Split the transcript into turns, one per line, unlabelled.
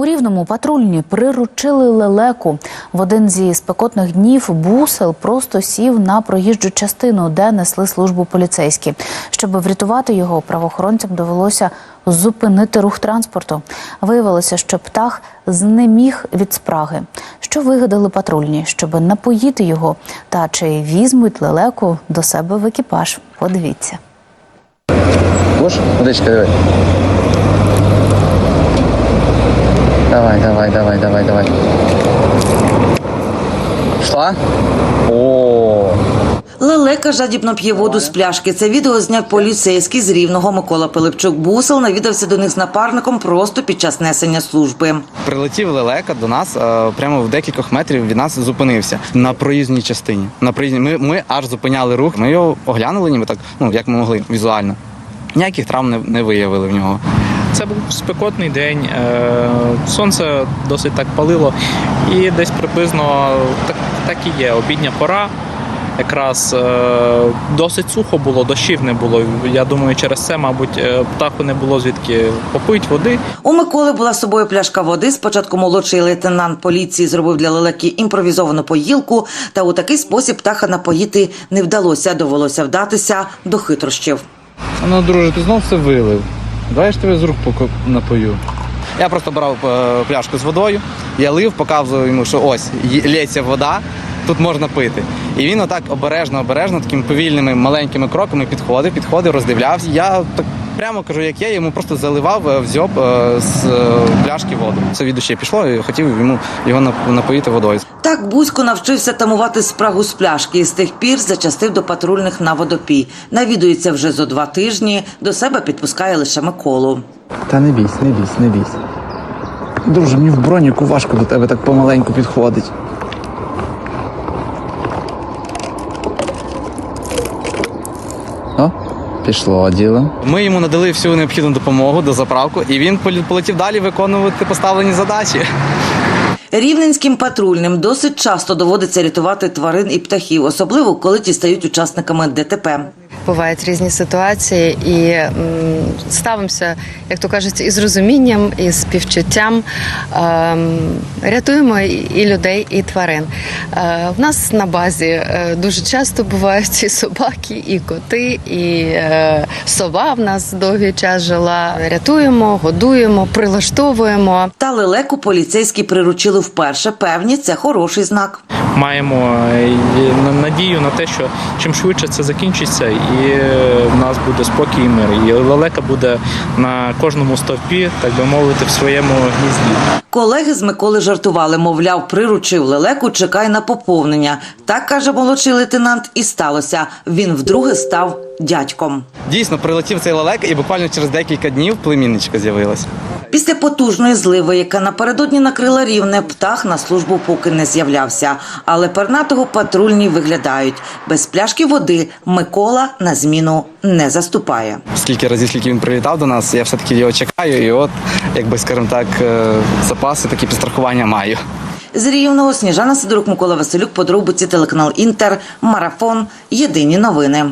У рівному патрульні приручили лелеку. В один зі спекотних днів бусел просто сів на проїжджу частину, де несли службу поліцейські. Щоб врятувати його, правоохоронцям довелося зупинити рух транспорту. Виявилося, що птах знеміг від спраги. Що вигадали патрульні, щоб напоїти його, та чи візьмуть лелеку до себе в екіпаж? Подивіться.
Будешь? Водичка, давай. Давай, давай, давай, давай, давай. Шла? О,
Лелека жадібно п'є воду з пляшки. Це відео зняв поліцейський з рівного Микола Пилипчук. Бусел навідався до них з напарником просто під час несення служби.
прилетів лелека до нас е, прямо в декількох метрів від нас зупинився на проїзній частині. На проїзній ми, ми аж зупиняли рух. Ми його оглянули, ніби так, ну як ми могли візуально. Ніяких травм не, не виявили в нього.
Це був спекотний день, е, сонце досить так палило, і десь приблизно так, так і є. Обідня пора. Якраз е, досить сухо було, дощів не було. Я думаю, через це, мабуть, е, птаху не було звідки попить води.
У Миколи була з собою пляшка води. Спочатку молодший лейтенант поліції зробив для лелеки імпровізовану поїлку, та у такий спосіб птаха напоїти не вдалося. Довелося вдатися до хитрощів.
Ну, друже, ти знов все вилив. Давай я тебе з рук напою. Я просто брав е, пляшку з водою, я лив, показував йому, що ось лється вода, тут можна пити. І він отак обережно, обережно, такими повільними маленькими кроками підходив, підходив, роздивлявся. Я так прямо кажу, як є, йому просто заливав е, в дзьоб е, з е, пляшки воду. Це від душі пішло і хотів йому його нап- напоїти водою.
Так Бузько навчився тамувати спрагу з пляшки і з тих пір зачастив до патрульних на водопій. Навідується вже зо два тижні. До себе підпускає лише Миколу.
Та не бійся, не бійся, не бійся. Друже, мені в броніку важко до тебе так помаленьку підходить. Пішло діло. Ми йому надали всю необхідну допомогу до заправку, і він полі- полетів далі виконувати поставлені задачі.
Рівненським патрульним досить часто доводиться рятувати тварин і птахів, особливо коли ті стають учасниками ДТП.
Бувають різні ситуації, і ставимося, як то кажуть, із розумінням, і співчуттям. Ем, рятуємо і- людей, і тварин. Е, в нас на базі е, дуже часто бувають і собаки, і коти, і е, сова в нас довгий час жила. Рятуємо, годуємо, прилаштовуємо.
Та лелеку поліцейські приручили вперше. Певні це хороший знак.
Маємо е, на- надію на те, що чим швидше це закінчиться, і е, в нас буде спокій і мир. І лелека буде на кожному стовпі, так би мовити, в своєму гнізді.
Колеги з Миколи жартували, мовляв, приручив лелеку, чекай на поповнення. Так каже молодший лейтенант, і сталося. Він вдруге став дядьком.
Дійсно, прилетів цей лелека, і буквально через декілька днів племінничка з'явилася.
Після потужної зливи, яка напередодні накрила рівне, птах на службу поки не з'являвся. Але пернатого патрульні виглядають. Без пляшки води Микола на зміну не заступає.
Скільки разів, скільки він прилітав до нас, я все-таки його чекаю, і от, якби скажімо так, е, запаси, такі підстрахування маю.
З Рівного Сніжана Сидорук, Микола Василюк, подробиці телеканал Інтер, Марафон. Єдині новини.